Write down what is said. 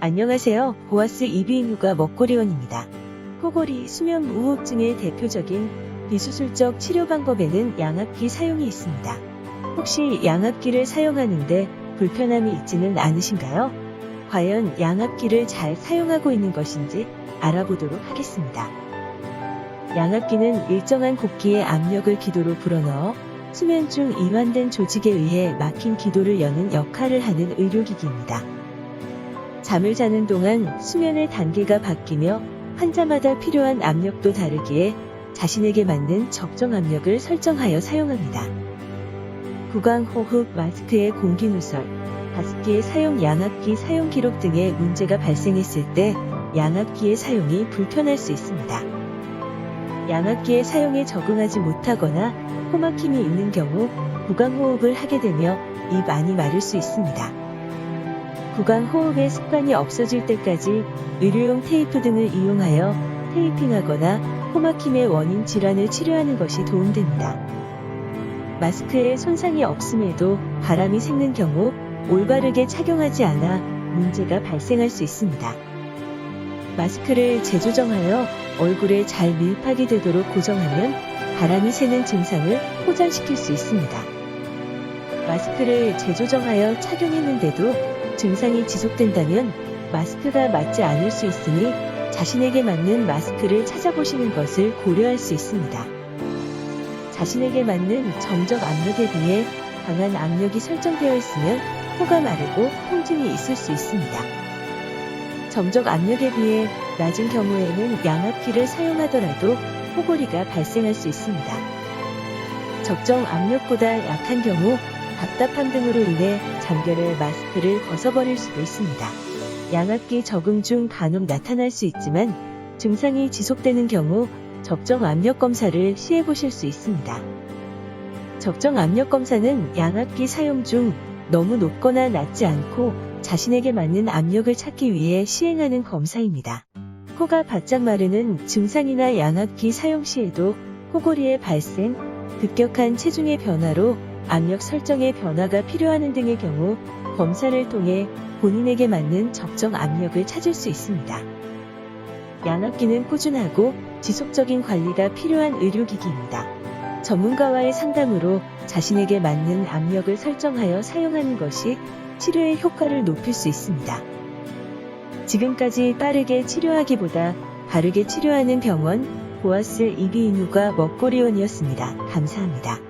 안녕하세요. 보아스 이비인후과 먹거리원입니다. 코골이 수면 무호흡증의 대표적인 비수술적 치료 방법에는 양압기 사용이 있습니다. 혹시 양압기를 사용하는데 불편함이 있지는 않으신가요? 과연 양압기를 잘 사용하고 있는 것인지 알아보도록 하겠습니다. 양압기는 일정한 곱기의 압력을 기도로 불어넣어 수면 중 이완된 조직에 의해 막힌 기도를 여는 역할을 하는 의료기기입니다. 잠을 자는 동안 수면의 단계가 바뀌며 환자마다 필요한 압력도 다르기에 자신에게 맞는 적정 압력을 설정하여 사용합니다. 구강호흡 마스크의 공기 누설, 가습기의 사용 양압기 사용 기록 등의 문제가 발생했을 때 양압기의 사용이 불편할 수 있습니다. 양압기의 사용에 적응하지 못하거나 코막힘이 있는 경우 구강호흡을 하게 되며 입 안이 마를 수 있습니다. 구강 호흡의 습관이 없어질 때까지 의료용 테이프 등을 이용하여 테이핑하거나 코막힘의 원인 질환을 치료하는 것이 도움됩니다. 마스크에 손상이 없음에도 바람이 새는 경우 올바르게 착용하지 않아 문제가 발생할 수 있습니다. 마스크를 재조정하여 얼굴에 잘 밀착이 되도록 고정하면 바람이 새는 증상을 호전시킬 수 있습니다. 마스크를 재조정하여 착용했는데도 증상이 지속된다면 마스크가 맞지 않을 수 있으니 자신에게 맞는 마스크를 찾아보시는 것을 고려할 수 있습니다. 자신에게 맞는 정적 압력에 비해 강한 압력이 설정되어 있으면 코가 마르고 통증이 있을 수 있습니다. 정적 압력에 비해 낮은 경우에는 양압기를 사용하더라도 코골이가 발생할 수 있습니다. 적정 압력보다 약한 경우 답답함 등으로 인해 잠결에 마스크를 벗어버릴 수도 있습니다. 양압기 적응 중 간혹 나타날 수 있지만 증상이 지속되는 경우 적정 압력 검사를 시해 보실 수 있습니다. 적정 압력 검사는 양압기 사용 중 너무 높거나 낮지 않고 자신에게 맞는 압력을 찾기 위해 시행하는 검사입니다. 코가 바짝 마르는 증상이나 양압기 사용 시에도 코골이의 발생, 급격한 체중의 변화로 압력 설정의 변화가 필요하는 등의 경우 검사를 통해 본인에게 맞는 적정 압력을 찾을 수 있습니다. 양압기는 꾸준하고 지속적인 관리가 필요한 의료기기입니다. 전문가와의 상담으로 자신에게 맞는 압력을 설정하여 사용하는 것이 치료의 효과를 높일 수 있습니다. 지금까지 빠르게 치료하기보다 바르게 치료하는 병원 보아스 이비인후과 먹거리원이었습니다. 감사합니다.